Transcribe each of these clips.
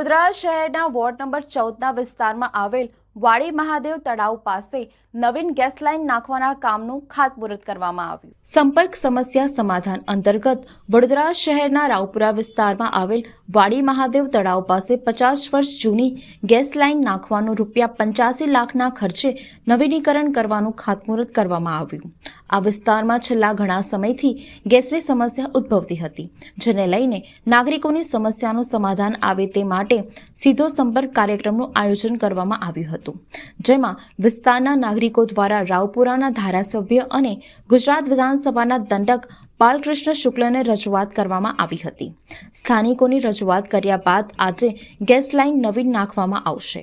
વડોદરા શહેરના ward number ચૌદના વિસ્તારમાં આવેલ વાડી મહાદેવ તળાવ પાસે નવીન ગેસ લાઇન નાખવાના કામનું ખાતમુહૂર્ત કરવામાં આવ્યું. સંપર્ક સમસ્યા સમાધાન અંતર્ગત વડોદરા શહેરના રાવપુરા વિસ્તારમાં આવેલ વાડી મહાદેવ તળાવ પાસે પચાસ વર્ષ જૂની ગેસ લાઇન નાખવાનું રૂપિયા પંચ્યાસી લાખના ખર્ચે નવીનીકરણ કરવાનું ખાતમુહૂર્ત કરવામાં આવ્યું. આ વિસ્તારમાં છેલ્લા ઘણા સમયથી ગેસની સમસ્યા ઉદ્ભવતી હતી, જેને લઈને નાગરિકોની સમસ્યાનું સમાધાન આવે તે માટે સીધો સંપર્ક કાર્યક્રમનું આયોજન કરવામાં આવ્યું હતું. જેમાં વિસ્તારના નાગરિકો દ્વારા રાવપુરાના ધારાસભ્ય અને ગુજરાત વિધાનસભાના દંડક બાલકૃષ્ણ શુક્લને રજૂઆત કરવામાં આવી હતી. સ્થાનિકોની રજૂઆત કર્યા બાદ આજે ગેસ લાઇન નવીન નાખવામાં આવશે.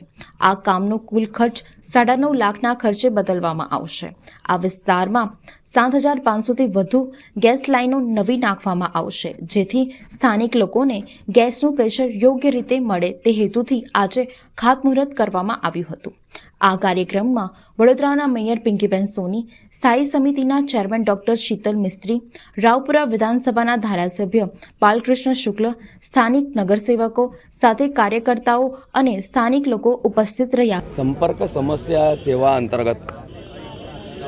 આ કામનો કુલ ખર્ચ સાડા નવ લાખના ખર્ચે બદલવામાં આવશે. આ વિસ્તારમાં સાત હજાર પાંચસોથી વધુ ગેસ લાઇનો નવી નાખવામાં આવશે, જેથી સ્થાનિક લોકોને ગેસનું પ્રેશર યોગ્ય રીતે મળે તે હેતુથી આજે ખાતમુહૂર્ત કરવામાં આવ્યું હતું. આ કાર્યક્રમમાં વડોદરાના મેયર પિંકીબેન સોની, સ્થાયી સમિતિના ચેરમેન ડોક્ટર શીતલ મિસ્ત્રી, રાવપુરા વિધાનસભાના ધારાસભ્ય બાલકૃષ્ણ શુક્લ, સ્થાનિક નગરસેવકો સાથે કાર્યકર્તાઓ અને સ્થાનિક લોકો ઉપસ્થિત રહ્યા. સંપર્ક સમસ્યા સેવા અંતર્ગત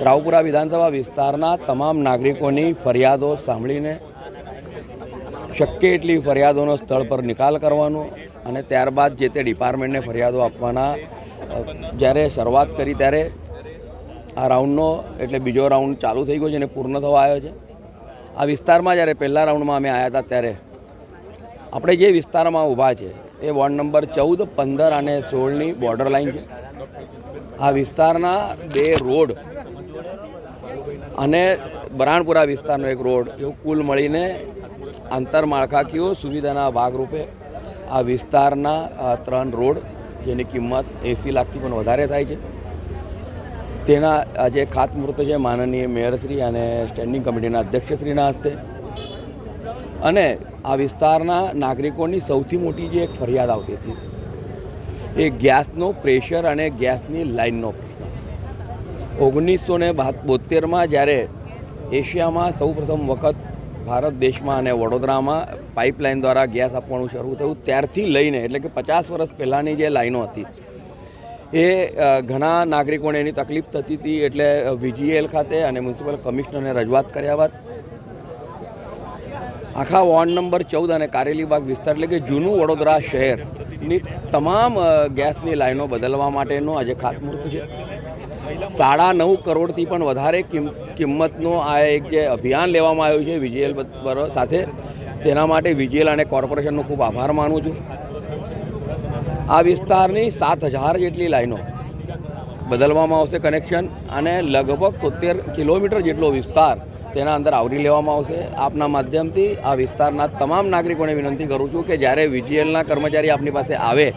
રાવપુરા વિધાનસભા વિસ્તારના તમામ નાગરિકોની ફરિયાદો સાંભળીને શક્ય એટલી ફરિયાદોનો સ્થળ પર નિકાલ કરવાનો અને ત્યારબાદ જે તે ડિપાર્ટમેન્ટને ફરિયાદો આપવાના જ્યારે શરૂઆત કરી ત્યારે આ રાઉન્ડનો એટલે બીજો રાઉન્ડ ચાલુ થઈ ગયો છે અને પૂર્ણ થવા આવ્યો છે. આ વિસ્તારમાં જ્યારે પહેલા રાઉન્ડમાં અમે આવ્યા હતા ત્યારે આપણે જે વિસ્તારમાં ઊભા છે એ વોર્ડ નંબર ચૌદ, પંદર અને સોળની બોર્ડર લાઈન છે. આ વિસ્તારના બે રોડ અને બરાણપુરા વિસ્તારનો એક રોડ, એવું કુલ મળીને આંતરમાળખાકીય સુવિધાના ભાગરૂપે આ વિસ્તારના ત્રણ રોડ જેની કિંમત એંસી લાખથી પણ વધારે થાય છે. તેના આજે ખાતમુહૂર્ત છે માનનીય મેયરશ્રી અને સ્ટેન્ડિંગ કમિટીના અધ્યક્ષશ્રીના હસ્તે. અને આ વિસ્તારના નાગરિકોની સૌથી મોટી જે એક ફરિયાદ આવતી હતી, એ ગેસનો પ્રેશર અને ગેસની લાઇનનો પ્રશ્ન. ઓગણીસો ને બોતેરમાં જ્યારે એશિયામાં સૌપ્રથમ વખત ભારત દેશમાં અને વડોદરામાં પાઇપલાઇન દ્વારા ગેસ આપવાનું શરૂ થયું. ત્યારથી લઈને એટલે કે પચાસ વર્ષ પહેલાંની જે લાઈનો હતી, એ ઘણા નાગરિકોને એની તકલીફ થતી હતી. એટલે વીજીએલ ખાતે અને મ્યુનિસિપલ કમિશનરને રજૂઆત કર્યા બાદ આખા વોર્ડ નંબર ચૌદ અને કારેલીબાગ વિસ્તાર એટલે કે જૂનું વડોદરા શહેરની તમામ ગેસની લાઈનો બદલવા માટેનું આજે ખાતમુહૂર્ત છે. સાડા નવ કરોડથી પણ વધારે કિંમ- કિંમતનું આ એક જે અભિયાન લેવામાં આવ્યું છે, વિજીએલ બરોબર સાથે તેના માટે વિજેલ અને કોર્પોરેશનનો ખૂબ આભાર માનું છું. આ વિસ્તારની સાત હજાર જેટલી લાઈનો બદલવામાં આવશે કનેક્શન અને લગભગ તોતેર કિલોમીટર જેટલો વિસ્તાર તેના અંદર આવરી લેવામાં આવશે. આપના માધ્યમથી આ વિસ્તારના તમામ નાગરિકોને વિનંતી કરું છું કે જ્યારે વીજીએલના કર્મચારી આપની પાસે આવે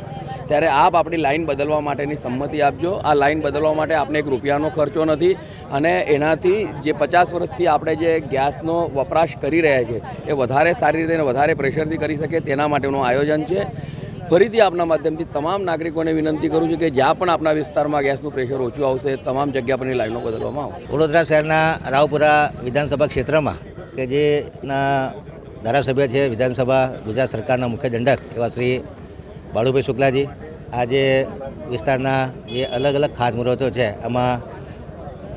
ત્યારે આપ આપણી લાઈન બદલવા માટેની સંમતિ આપજો. આ લાઈન બદલવા માટે આપને એક રૂપિયાનો ખર્ચો નથી અને એનાથી જે પચાસ વર્ષથી આપણે જે ગેસનો વપરાશ કરી રહ્યા છે, એ વધારે સારી રીતે વધારે પ્રેશરથી કરી શકે તેના માટેનું આયોજન છે. ફરીથી આપના માધ્યમથી તમામ નાગરિકોને વિનંતી કરું છું કે જ્યાં પણ આપણા વિસ્તારમાં ગેસનું પ્રેશર ઓછું આવશે, તમામ જગ્યા પરની લાઈનો બદલવામાં આવશે. વડોદરા શહેરના રાવપુરા વિધાનસભા ક્ષેત્રમાં કે જેના ધારાસભ્ય છે વિધાનસભા ગુજરાત સરકારના મુખ્ય દંડક એવા શ્રી બાળુભાઈ શુક્લાજી આજે વિસ્તારના જે અલગ અલગ ખાતમુહૂર્તો છે, એમાં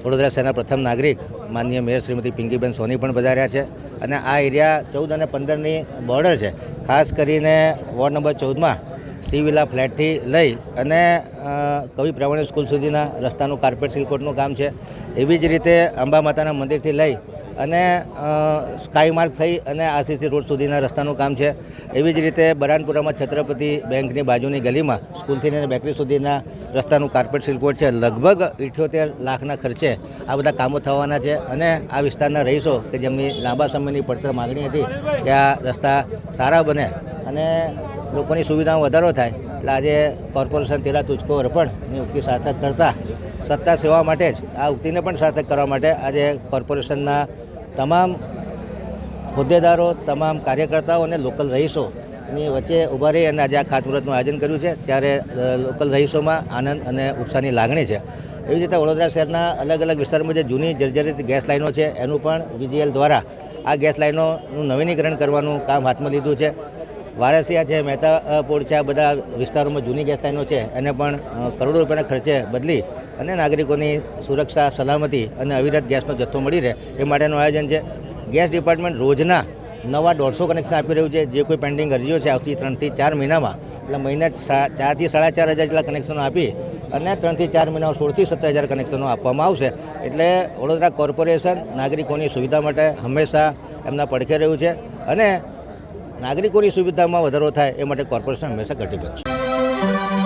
વડોદરા શહેરના પ્રથમ નાગરિક માનનીય મેયર શ્રીમતી પિંકીબેન સોની પણ પધાર્યા છે અને આ એરિયા ચૌદ અને પંદરની બોર્ડર છે. ખાસ કરીને વોર્ડ નંબર ચૌદમાં સી વિલા ફ્લેટથી લઈ અને કવિ પ્રવાણી સ્કૂલ સુધીના રસ્તાનું કાર્પેટ સિલકોટનું કામ છે. એવી જ રીતે અંબા માતાના મંદિરથી લઈ અને સ્કાય માર્ગ થઈ અને આરસીસી રોડ સુધીના રસ્તાનું કામ છે. એવી જ રીતે બરાનપુરામાં છત્રપતિ બેંકની બાજુની ગલીમાં સ્કૂલથી લઈને બેકરી સુધીના રસ્તાનું કાર્પેટ સિલકોટ છે. લગભગ ઇઠ્યોતેર લાખના ખર્ચે આ બધા કામો થવાના છે અને આ વિસ્તારના રહીશો કે જેમની લાંબા સમયની પડતર માગણી હતી કે આ રસ્તા સારા બને અને લોકોની સુવિધામાં વધારો થાય, એટલે આજે કોર્પોરેશન તેરા તુચકો અર્પણની ઉક્તિ સાર્થક કરતા સત્તા સેવા માટે જ આ ઉક્તિને પણ સાર્થક કરવા માટે આજે કોર્પોરેશનના તમામ હોદ્દેદારો, તમામ કાર્યકર્તાઓ અને લોકલ રહીશોની વચ્ચે ઊભા રહી અને આજે આ ખાતમુહૂર્તનું આયોજન કર્યું છે. ત્યારે લોકલ રહીશોમાં આનંદ અને ઉત્સાહની લાગણી છે. એવી રીતે વડોદરા શહેરના અલગ અલગ વિસ્તારમાં જે જૂની જર્જરિત ગેસ લાઈનો છે, એનું પણ વીજીએલ દ્વારા આ ગેસ લાઈનોનું નવીનીકરણ કરવાનું કામ હાથમાં લીધું છે. વારસિયા છે મહેતા અ, છે આ બધા વિસ્તારોમાં જૂની ગેસ લાઈનો છે એને પણ કરોડો રૂપિયાના ખર્ચે બદલી અને નાગરિકોની સુરક્ષા સલામતી અને અવિરત ગેસનો જથ્થો મળી રહે એ માટેનું આયોજન છે. ગેસ ડિપાર્ટમેન્ટ રોજના નવા દોઢસો કનેક્શન આપી રહ્યું છે. જે કોઈ પેન્ડિંગ અરજીઓ છે આવતી ત્રણથી ચાર મહિનામાં. એટલે મહિને ચારથી સાડા ચાર હજાર જેટલા કનેક્શનો આપી અને ત્રણથી ચાર મહિનામાં સોળથી સત્તર હજાર કનેક્શનો આપવામાં આવશે. એટલે વડોદરા કોર્પોરેશન નાગરિકોની સુવિધા માટે હંમેશા એમના પડખે રહ્યું છે. અને નાગરિકોની સુવિધામાં વધારો થાય એ માટે કોર્પોરેશન હંમેશા કટિબદ્ધ છે.